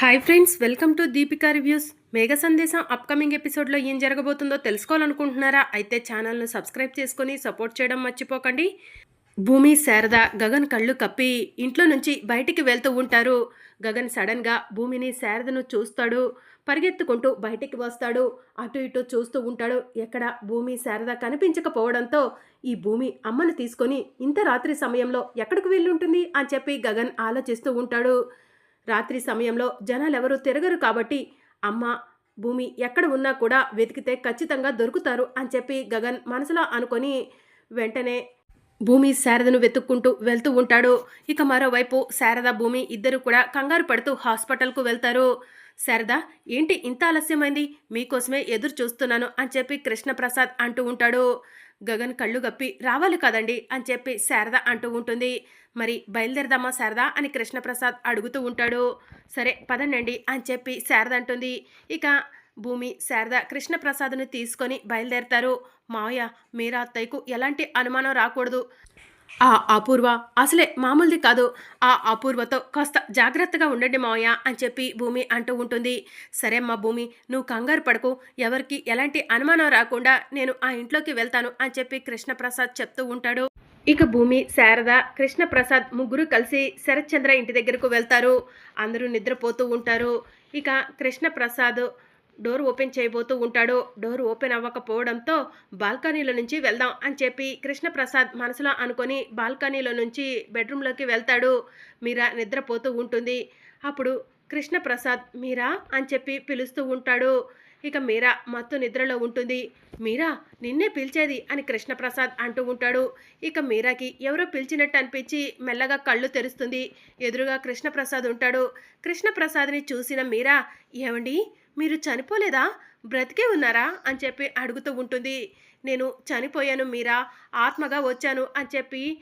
Hi friends welcome to Deepika reviews Megha Sandesam upcoming ఎపిసోడ్లో ఏం జరగబోతుందో తెలుసుకోవాలనుకుంటున్నారా? అయితే ఛానల్ను సబ్స్క్రైబ్ చేసుకొని సపోర్ట్ చేయడం మర్చిపోకండి. భూమి శారద గగన్ కళ్ళు కప్పి ఇంట్లో నుంచి బయటికి వెళ్తూ ఉంటారు. గగన్ సడన్గా భూమిని శారదను చూస్తాడు. పరిగెత్తుకుంటూ బయటికి వస్తాడు. అటు ఇటు చూస్తూ ఉంటాడు. ఎక్కడ భూమి శారద కనిపించకపోవడంతో ఈ భూమి అమ్మను తీసుకొని ఇంత రాత్రి సమయంలో ఎక్కడికి వెళ్ళి ఉంటుంది అని చెప్పి గగన్ ఆలోచిస్తూ ఉంటాడు. రాత్రి సమయంలో జనాలు ఎవరు తిరగరు కాబట్టి అమ్మ భూమి ఎక్కడ ఉన్నా కూడా వెతికితే ఖచ్చితంగా దొరుకుతారు అని చెప్పి గగన్ మనసులో అనుకొని వెంటనే భూమి శారదను వెతుక్కుంటూ వెళ్తూ ఉంటాడు. ఇక మరోవైపు శారద భూమి ఇద్దరు కూడా కంగారు పడుతూ హాస్పిటల్కు వెళ్తారు. శారద ఏంటి ఇంత ఆలస్యమైంది? మీకోసమే ఎదురు చూస్తున్నాను అని చెప్పి కృష్ణప్రసాద్ అంటూ ఉంటాడు. గగన్ కళ్ళు గప్పి రావాలి కదండి అని చెప్పి శారద అంటూ ఉంటుంది. మరి బయలుదేరదామా శారద అని కృష్ణప్రసాద్ అడుగుతూ ఉంటాడు. సరే పదండి అని చెప్పి శారద అంటుంది. ఇక భూమి శారద కృష్ణప్రసాద్ను తీసుకొని బయలుదేరతారు. మావయ్య మీరా అత్తయ్యకు ఎలాంటి అనుమానం రాకూడదు. ఆ అపూర్వ. అసలే మామూలుది కాదు. ఆ అపూర్వతో కాస్త జాగ్రత్తగా ఉండండి మావయ్య అని చెప్పి భూమి అంటూ ఉంటుంది. సరే మా భూమి నువ్వు కంగారు పడకు. ఎవరికి ఎలాంటి అనుమానం రాకుండా నేను ఆ ఇంట్లోకి వెళ్తాను అని చెప్పి కృష్ణప్రసాద్ చెప్తూ ఉంటాడు. ఇక భూమి శారద కృష్ణప్రసాద్ ముగ్గురు కలిసి శరత్చంద్ర ఇంటి దగ్గరకు వెళ్తారు. అందరూ నిద్రపోతూ ఉంటారు. ఇక కృష్ణప్రసాద్ డోర్ ఓపెన్ చేయబోతూ ఉంటాడు. డోర్ ఓపెన్ అవ్వకపోవడంతో బాల్కనీలో నుంచి వెళ్దాం అని చెప్పి కృష్ణప్రసాద్ మనసులో అనుకొని బాల్కనీలో నుంచి బెడ్రూమ్లోకి వెళ్తాడు. మీరా నిద్రపోతూ ఉంటుంది. అప్పుడు కృష్ణప్రసాద్ మీరా? అని చెప్పి పిలుస్తూ ఉంటాడు. ఇక మీరా మత్తు నిద్రలో ఉంటుంది. మీరా నిన్నే పిలిచేది? అని కృష్ణప్రసాద్ అంటూ ఉంటాడు. ఇక మీరాకి ఎవరో పిలిచినట్టు అనిపించి మెల్లగా కళ్ళు తెరుస్తుంది. ఎదురుగా కృష్ణప్రసాద్ ఉంటాడు. కృష్ణప్రసాద్ని చూసిన మీరా ఏమండి? మీరు చనిపోలేదా? బ్రతికే ఉన్నారా? అని చెప్పి అడుగుతూ ఉంటుంది. నేను చనిపోయాను మీరా? ఆత్మగా వచ్చాను అని చెప్పి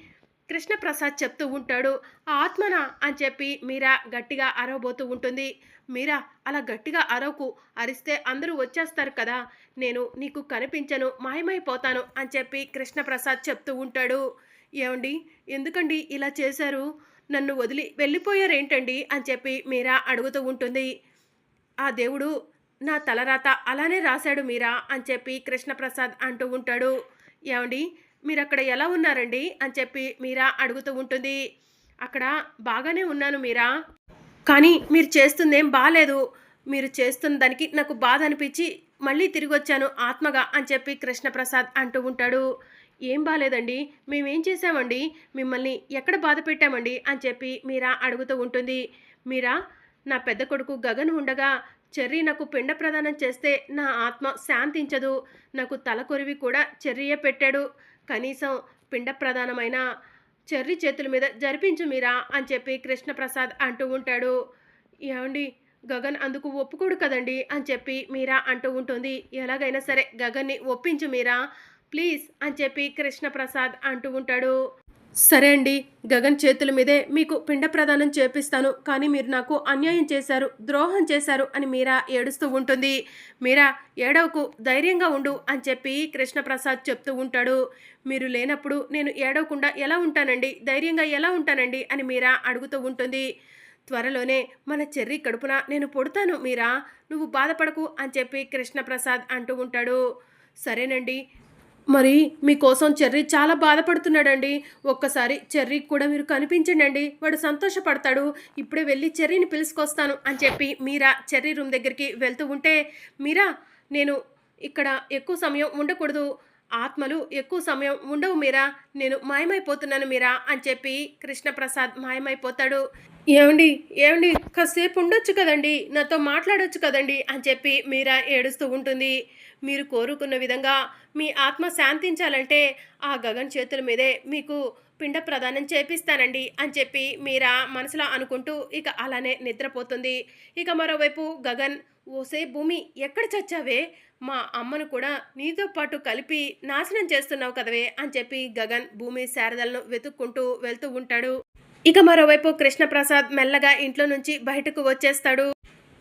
కృష్ణప్రసాద్ చెప్తూ ఉంటాడు. ఆత్మనా? అని చెప్పి మీరా గట్టిగా అరవబోతూ ఉంటుంది. మీరా అలా గట్టిగా అరవకు. అరిస్తే అందరూ వచ్చేస్తారు కదా. నేను నీకు కనిపించను మాయమైపోతాను అని చెప్పి కృష్ణప్రసాద్ చెప్తూ ఉంటాడు. ఏమండి? ఎందుకండి ఇలా చేశారు? నన్ను వదిలి వెళ్ళిపోయారేంటండి? అని చెప్పి మీరా అడుగుతూ ఉంటుంది. ఆ దేవుడు నా తలరాత అలానే రాశాడు మీరా? అని చెప్పి కృష్ణప్రసాద్ అంటూ ఉంటాడు. ఏమండి మీరు అక్కడ ఎలా ఉన్నారండి? అని చెప్పి మీరా అడుగుతూ ఉంటుంది. అక్కడ బాగానే ఉన్నాను మీరా? కానీ మీరు చేస్తుందేం బాగాలేదు మీరు చేస్తున్న దానికి నాకు బాధ అనిపించి మళ్ళీ తిరిగి వచ్చాను ఆత్మగా అని చెప్పి కృష్ణప్రసాద్ అంటూ ఉంటాడు. ఏం బాగాలేదండి మేమేం చేసామండి మిమ్మల్ని ఎక్కడ బాధ పెట్టామండి? అని చెప్పి మీరా అడుగుతూ ఉంటుంది. మీరా నా పెద్ద కొడుకు గగన్ ఉండగా చెర్రీ నాకు పిండ ప్రదానం చేస్తే నా ఆత్మ శాంతించదు. నాకు తలకొరివి కూడా చెర్రీయే పెట్టాడు. కనీసం పిండ ప్రధానమైన చెర్రి చేతుల మీద జరిపించు మీరా అని చెప్పి కృష్ణప్రసాద్ అంటూ ఉంటాడు. ఏమండి గగన్ అందుకు ఒప్పుకోడు కదండి అని చెప్పి మీరా అంటూ ఉంటుంది. ఎలాగైనా సరే గగన్ని ఒప్పించు మీరా ప్లీజ్ అని చెప్పి కృష్ణప్రసాద్ అంటూ ఉంటాడు. సరే అండి గగన్ చేతుల మీదే మీకు పిండ ప్రదానం చేపిస్తాను కానీ మీరు నాకు అన్యాయం చేశారు ద్రోహం చేశారు అని మీరా ఏడుస్తూ ఉంటుంది. మీరా ఏడవకు ధైర్యంగా ఉండు అని చెప్పి కృష్ణప్రసాద్ చెప్తూ ఉంటాడు. మీరు లేనప్పుడు నేను ఏడవకుండా ఎలా ఉంటానండి ధైర్యంగా ఎలా ఉంటానండి అని మీరా అడుగుతూ ఉంటుంది. త్వరలోనే మన చెర్రి కడుపున నేను పుడతాను మీరా నువ్వు బాధపడకు అని చెప్పి కృష్ణప్రసాద్ అంటూ ఉంటాడు. సరేనండి మరి మీకోసం చెర్రీ చాలా బాధపడుతున్నాడండి. ఒక్కసారి చెర్రీకి కూడా మీరు కనిపించండి వాడు సంతోషపడతాడు. ఇప్పుడే వెళ్ళి చెర్రీని పిలుచుకొస్తాను అని చెప్పి మీరా చెర్రీ రూమ్ దగ్గరికి వెళ్తూ ఉంటే మీరా నేను ఇక్కడ ఎక్కువ సమయం ఉండకూడదు. ఆత్మలు ఎక్కువ సమయం ఉండవు మీరా? నేను మాయమైపోతున్నాను మీరా? అని చెప్పి కృష్ణప్రసాద్ మాయమైపోతాడు. ఏమండి ఏమండి కాసేపు ఉండొచ్చు కదండి? నాతో మాట్లాడొచ్చు కదండి? అని చెప్పి మీరా ఏడుస్తూ ఉంటుంది. మీరు కోరుకున్న విధంగా మీ ఆత్మ శాంతించాలంటే ఆ గగన్ చేతుల మీదే మీకు పిండ ప్రదానం చేపిస్తానండి అని చెప్పి మీరా మనసులో అనుకుంటూ ఇక అలానే నిద్రపోతుంది. ఇక మరోవైపు గగన్ ఓసే భూమి ఎక్కడ చచ్చావే? మా అమ్మను కూడా నీతో పాటు కలిపి నాశనం చేస్తున్నావు కదవే అని చెప్పి గగన్ భూమి శారదలను వెతుక్కుంటూ వెళ్తూ ఉంటాడు. ఇక మరోవైపు కృష్ణప్రసాద్ మెల్లగా ఇంట్లో నుంచి బయటకు వచ్చేస్తాడు.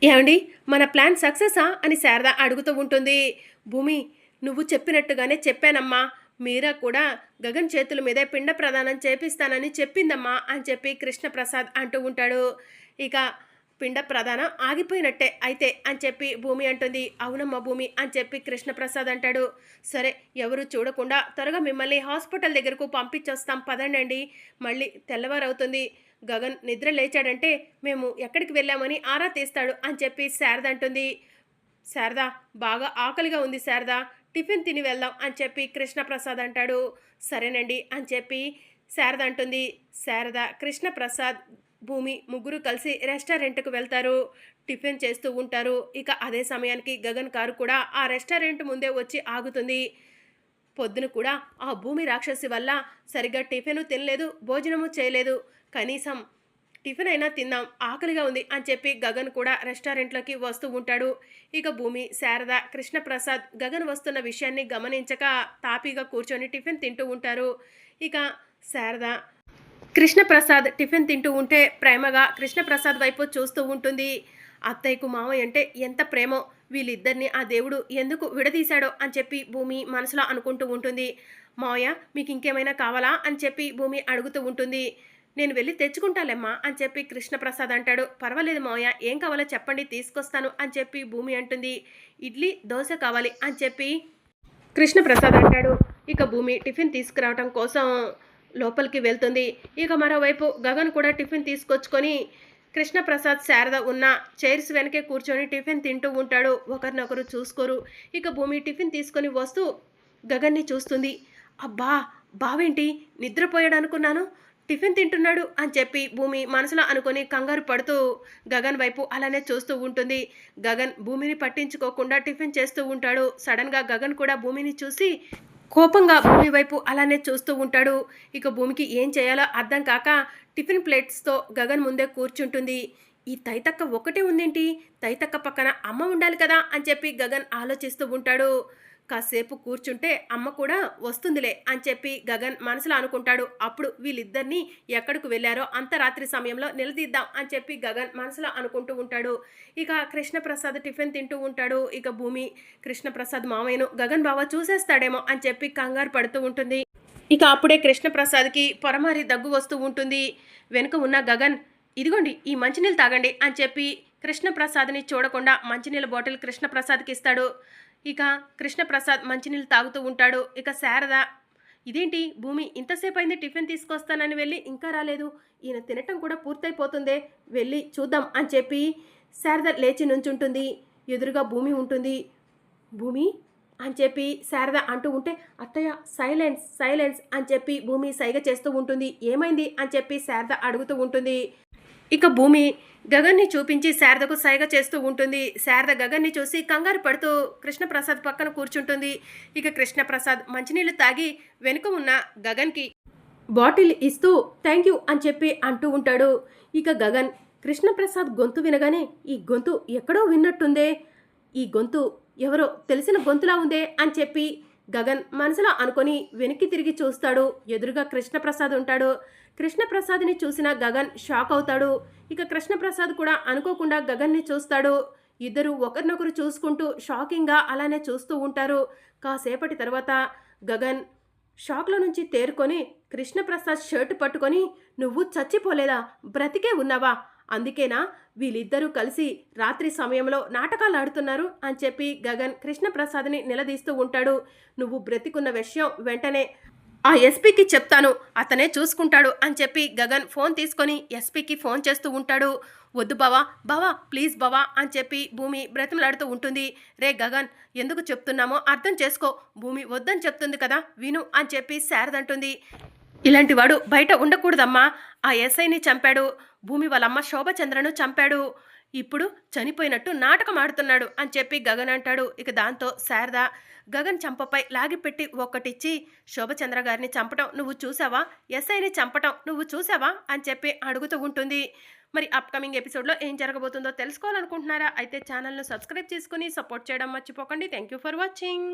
ఏమండి? మన ప్లాన్ సక్సెసా? అని శారద అడుగుతూ ఉంటుంది. భూమి నువ్వు చెప్పినట్టుగానే చెప్పానమ్మా. మీరా కూడా గగన్ చేతుల మీదే పిండ ప్రదానం చేపిస్తానని చెప్పిందమ్మా అని చెప్పి కృష్ణప్రసాద్ అంటూ ఉంటాడు. ఇక పిండ ప్రధానం ఆగిపోయినట్టే అయితే అని చెప్పి భూమి అంటుంది. అవునమ్మ భూమి అని చెప్పి కృష్ణప్రసాద్ అంటాడు. సరే ఎవరు చూడకుండా త్వరగా మిమ్మల్ని హాస్పిటల్ దగ్గరకు పంపించొస్తాం. పదండి మళ్ళీ తెల్లవారవుతుంది. గగన్ నిద్ర లేచాడంటే మేము ఎక్కడికి వెళ్ళామని ఆరా తీస్తాడు అని చెప్పి శారద అంటుంది. శారద బాగా ఆకలిగా ఉంది శారద. టిఫిన్ తిని వెళ్దాం అని చెప్పి కృష్ణప్రసాద్ అంటాడు. సరేనండి అని చెప్పి శారద అంటుంది. శారద కృష్ణప్రసాద్ భూమి ముగ్గురు కలిసి రెస్టారెంట్కు వెళ్తారు. టిఫిన్ చేస్తూ ఉంటారు. ఇక అదే సమయానికి గగన్ కారు కూడా ఆ రెస్టారెంట్ ముందే వచ్చి ఆగుతుంది. పొద్దున కూడా ఆ భూమి రాక్షసి వల్ల సరిగ్గా టిఫిన్ తినలేదు భోజనము చేయలేదు. కనీసం టిఫిన్ అయినా తిందాం ఆకలిగా ఉంది అని చెప్పి గగన్ కూడా రెస్టారెంట్లోకి వస్తూ ఉంటాడు. ఇక భూమి శారద కృష్ణప్రసాద్ గగన్ వస్తున్న విషయాన్ని గమనించక తాపీగా కూర్చొని టిఫిన్ తింటూ ఉంటారు. ఇక శారద కృష్ణప్రసాద్ టిఫిన్ తింటూ ఉంటే ప్రేమగా కృష్ణప్రసాద్ వైపు చూస్తూ ఉంటుంది. అత్తయ్యకు మామయ్య అంటే ఎంత ప్రేమో వీళ్ళిద్దరిని ఆ దేవుడు ఎందుకు విడదీశాడో అని చెప్పి భూమి మనసులో అనుకుంటూ ఉంటుంది. మావయ్య మీకు ఇంకేమైనా కావాలా అని చెప్పి భూమి అడుగుతూ ఉంటుంది. నేను వెళ్ళి తెచ్చుకుంటాలేమ్మా అని చెప్పి కృష్ణప్రసాద్ అంటాడు. పర్వాలేదు మావయ్య ఏం కావాలో చెప్పండి తీసుకొస్తాను అని చెప్పి భూమి అంటుంది. ఇడ్లీ దోశ కావాలి అని చెప్పి కృష్ణప్రసాద్ అంటాడు. ఇక భూమి టిఫిన్ తీసుకురావడం కోసం లోపలికి వెళ్తుంది. ఇక మరోవైపు గగన్ కూడా టిఫిన్ తీసుకొచ్చుకొని కృష్ణప్రసాద్ శారద ఉన్న చైర్స్ వెనకే కూర్చొని టిఫిన్ తింటూ ఉంటాడు. ఒకరినొకరు చూసుకోరు. ఇక భూమి టిఫిన్ తీసుకొని వస్తూ గగన్ని చూస్తుంది. అబ్బా బావేంటి? నిద్రపోయాడు అనుకున్నాను టిఫిన్ తింటున్నాడు అని చెప్పి భూమి మనసులో అనుకొని కంగారు పడుతూ గగన్ వైపు అలానే చూస్తూ ఉంటుంది. గగన్ భూమిని పట్టించుకోకుండా టిఫిన్ చేస్తూ ఉంటాడు. సడన్గా గగన్ కూడా భూమిని చూసి కోపంగా భూమి వైపు అలానే చూస్తూ ఉంటాడు. ఇక భూమికి ఏం చేయాలో అర్థం కాక టిఫిన్ ప్లేట్స్తో గగన్ ముందే కూర్చుంటుంది. ఈ తైతక్క ఒకటే ఉందేంటి? తైతక్క పక్కన అమ్మ ఉండాలి కదా అని చెప్పి గగన్ ఆలోచిస్తూ ఉంటాడు. కాసేపు కూర్చుంటే అమ్మ కూడా వస్తుందిలే అని చెప్పి గగన్ మనసులో అనుకుంటాడు. అప్పుడు వీళ్ళిద్దరినీ ఎక్కడికి వెళ్ళారో అంత రాత్రి సమయంలో నిలదీద్దాం అని చెప్పి గగన్ మనసులో అనుకుంటూ ఉంటాడు. ఇక కృష్ణప్రసాద్ టిఫిన్ తింటూ ఉంటాడు. ఇక భూమి కృష్ణప్రసాద్ మామయ్యను గగన్ బావ చూసేస్తాడేమో అని చెప్పి కంగారు పడుతూ ఉంటుంది. ఇక అప్పుడే కృష్ణప్రసాద్కి పొరమారి దగ్గు వస్తూ ఉంటుంది. వెనుక ఉన్న గగన్ ఇదిగోండి ఈ మంచినీళ్ళు తాగండి అని చెప్పి కృష్ణప్రసాద్ని చూడకుండా మంచినీళ్ళ బాటిల్ కృష్ణప్రసాద్కి ఇస్తాడు. ఇక కృష్ణప్రసాద్ మంచినీళ్ళు తాగుతూ ఉంటాడు. ఇక శారద ఇదేంటి? భూమి ఇంతసేపు అయింది టిఫిన్ తీసుకొస్తానని వెళ్ళి ఇంకా రాలేదు. ఈయన తినటం కూడా పూర్తయిపోతుందే. వెళ్ళి చూద్దాం అని చెప్పి శారద లేచి నుంచుంటుంది. ఎదురుగా భూమి ఉంటుంది. భూమి? అని చెప్పి శారద అంటూ ఉంటే అత్తయ్య సైలెన్స్ సైలెన్స్ అని చెప్పి భూమి సైగ చేస్తూ ఉంటుంది. ఏమైంది? అని చెప్పి శారద అడుగుతూ ఉంటుంది. ఇక భూమి గగన్ని చూపించి శారదకు సైగ చేస్తూ ఉంటుంది. శారద గగన్ని చూసి కంగారు పడుతూ కృష్ణప్రసాద్ పక్కన కూర్చుంటుంది. ఇక కృష్ణప్రసాద్ మంచినీళ్ళు తాగి వెనుక ఉన్న గగన్కి బాటిల్ ఇస్తూ థ్యాంక్ యూ అని చెప్పి అంటూ ఉంటాడు. ఇక గగన్ కృష్ణప్రసాద్ గొంతు వినగానే ఈ గొంతు ఎక్కడో విన్నట్టుందే. ఈ గొంతు ఎవరో తెలిసిన గొంతులా ఉందే అని చెప్పి గగన్ మనసులో అనుకొని వెనక్కి తిరిగి చూస్తాడు. ఎదురుగా కృష్ణప్రసాద్ ఉంటాడు. కృష్ణప్రసాద్ని చూసిన గగన్ షాక్ అవుతాడు. ఇక కృష్ణప్రసాద్ కూడా అనుకోకుండా గగన్ని చూస్తాడు. ఇద్దరు ఒకరినొకరు చూసుకుంటూ షాకింగ్గా అలానే చూస్తూ ఉంటారు. కాసేపటి తర్వాత గగన్ షాక్లో నుంచి తేరుకొని కృష్ణప్రసాద్ షర్ట్ పట్టుకొని నువ్వు చచ్చిపోలేదా? బ్రతికే ఉన్నావా? అందుకేనా వీళ్ళిద్దరూ కలిసి రాత్రి సమయంలో నాటకాలు ఆడుతున్నారు అని చెప్పి గగన్ కృష్ణప్రసాద్ని నిలదీస్తూ ఉంటాడు. నువ్వు బ్రతికున్న విషయం వెంటనే ఆ ఎస్పీకి చెప్తాను అతనే చూసుకుంటాడు అని చెప్పి గగన్ ఫోన్ తీసుకొని ఎస్పీకి ఫోన్ చేస్తూ ఉంటాడు. వద్దు బావా బావా ప్లీజ్ బావా అని చెప్పి భూమి బ్రతిమలాడుతూ ఉంటుంది. రే గగన్ ఎందుకు చెప్తున్నామో అర్థం చేసుకో భూమి వద్దని చెప్తుంది కదా విను అని చెప్పి శారదంటుంది. ఇలాంటి వాడు బయట ఉండకూడదమ్మా ఆ ఎస్ఐని చంపాడు. భూమి వాళ్ళమ్మ శోభచంద్రను చంపాడు. ఇప్పుడు చనిపోయినట్టు నాటకం ఆడుతున్నాడు అని చెప్పి గగన్ అంటాడు. ఇక దాంతో శారద గగన్ చంపపై లాగిపెట్టి ఒక్కటిచ్చి శోభచంద్ర గారిని చంపటం నువ్వు చూసావా? ఎస్ఐని చంపటం నువ్వు చూసావా? అని చెప్పి అడుగుతూ ఉంటుంది. మరి అప్కమింగ్ ఎపిసోడ్లో ఏం జరగబోతుందో తెలుసుకోవాలనుకుంటున్నారా? అయితే ఛానల్ను సబ్స్క్రైబ్ చేసుకుని సపోర్ట్ చేయడం మర్చిపోకండి. Thank you for watching